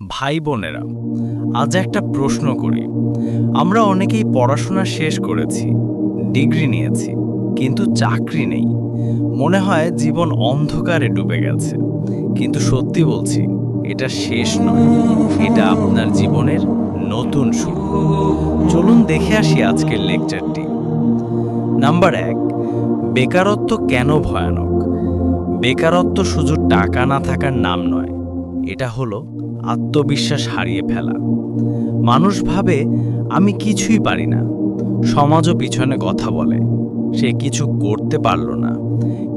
ভাই বোনেরা আজ একটা প্রশ্ন করি। আমরা অনেকেই পড়াশোনা শেষ করেছি, ডিগ্রি নিয়েছি, কিন্তু চাকরি নেই। মনে হয় জীবন অন্ধকারে ডুবে গেছে। কিন্তু সত্যি বলছি, এটা শেষ নয়। এটা আপনার জীবনের নতুন শুরু। চলুন দেখে আসি আজকের লেকচারটি। নাম্বার এক, বেকারত্ব কেন ভয়ানক? বেকারত্ব শুধু টাকা না থাকার নাম নয় এটা হলো আত্মবিশ্বাস হারিয়ে ফেলা। মানুষ ভাবে, আমি কিছুই পারি না। সমাজও পিছনে কথা বলে। সে কিছু করতে পারল না।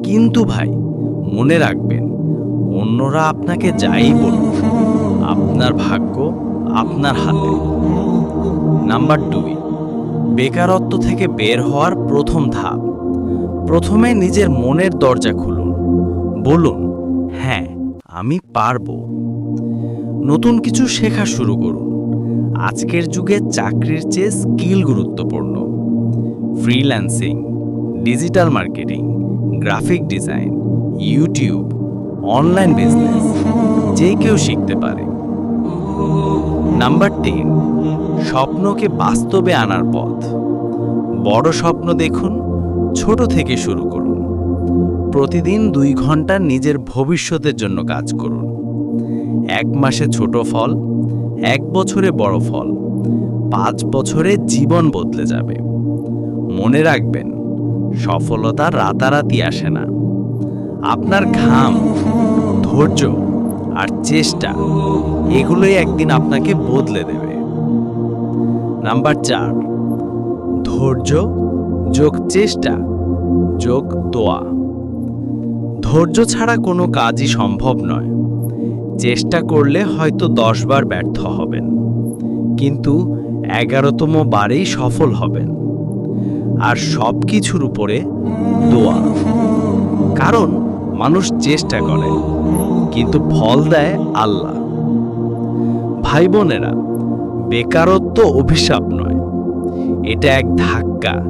কিন্তু ভাই, মনে রাখবেন, অন্যরা আপনাকে যাই বলুক, আপনার ভাগ্য আপনার হাতে। নাম্বার দুই, বেকারত্ব থেকে বের হওয়ার প্রথম ধাপ। প্রথমে নিজের মনের দরজা খুলুন। বলুন হ্যাঁ আমি পারব। নতুন কিছু শেখা শুরু করুন। আজকের যুগে চাকরির চেয়ে স্কিল গুরুত্বপূর্ণ। Freelancing, digital marketing, graphic design, YouTube, online business, যে কেউ শিখতে পারে। নাম্বার তিন, স্বপ্নকে বাস্তবে আনার পথ। বড় স্বপ্ন দেখুন, ছোট থেকে শুরু করুন। প্রতিদিন দুই ঘণ্টা নিজের ভবিষ্যতের জন্য কাজ করুন। এক মাসে ছোট ফল, এক বছরে বড় ফল, পাঁচ বছরে জীবন বদলে যাবে। মনে রাখবেন, সফলতা রাতারাতি আসে না। আপনার ঘাম, ধৈর্য আর চেষ্টা, এগুলোই একদিন আপনাকে বদলে দেবে। নাম্বার চার, ধৈর্য যোগ চেষ্টা, যোগ দোয়া। ধৈর্য ছাড়া কোনো কাজই সম্ভব নয়। চেষ্টা করলে হয়তো দশবার ব্যর্থ হবেন। কিন্তু এগারোতম বারেই সফল হবেন। আর সব কিছুর উপরে দোয়া। কারণ মানুষ চেষ্টা করে, কিন্তু ফল দেয় আল্লাহ। ভাই বোনেরা বেকারত্ব অভিশাপ নয়। এটা এক ধাক্কা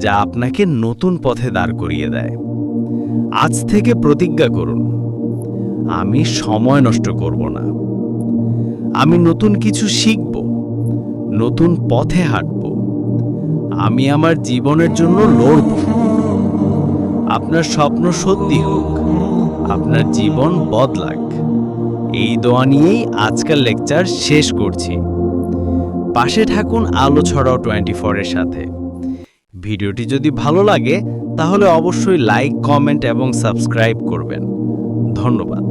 যা আপনাকে নতুন পথে দাঁড় করিয়ে দেয়। আজ থেকে প্রতিজ্ঞা করুন। আমি সময় নষ্ট করব না। আমি নতুন কিছু শিখব, নতুন পথে হাঁটব। আমি আমার জীবনের জন্য লড়ব। আপনার স্বপ্ন সত্যি হোক, আপনার জীবন বদলাক। এই দোয়া নিয়েই আজকাল লেকচার শেষ করছি। পাশে থাকুন আলো ছড়াও টোয়েন্টি ফোরের সাথে। ভিডিওটি যদি ভালো লাগে, তাহলে অবশ্যই লাইক, কমেন্ট এবং সাবস্ক্রাইব করবেন। ধন্যবাদ।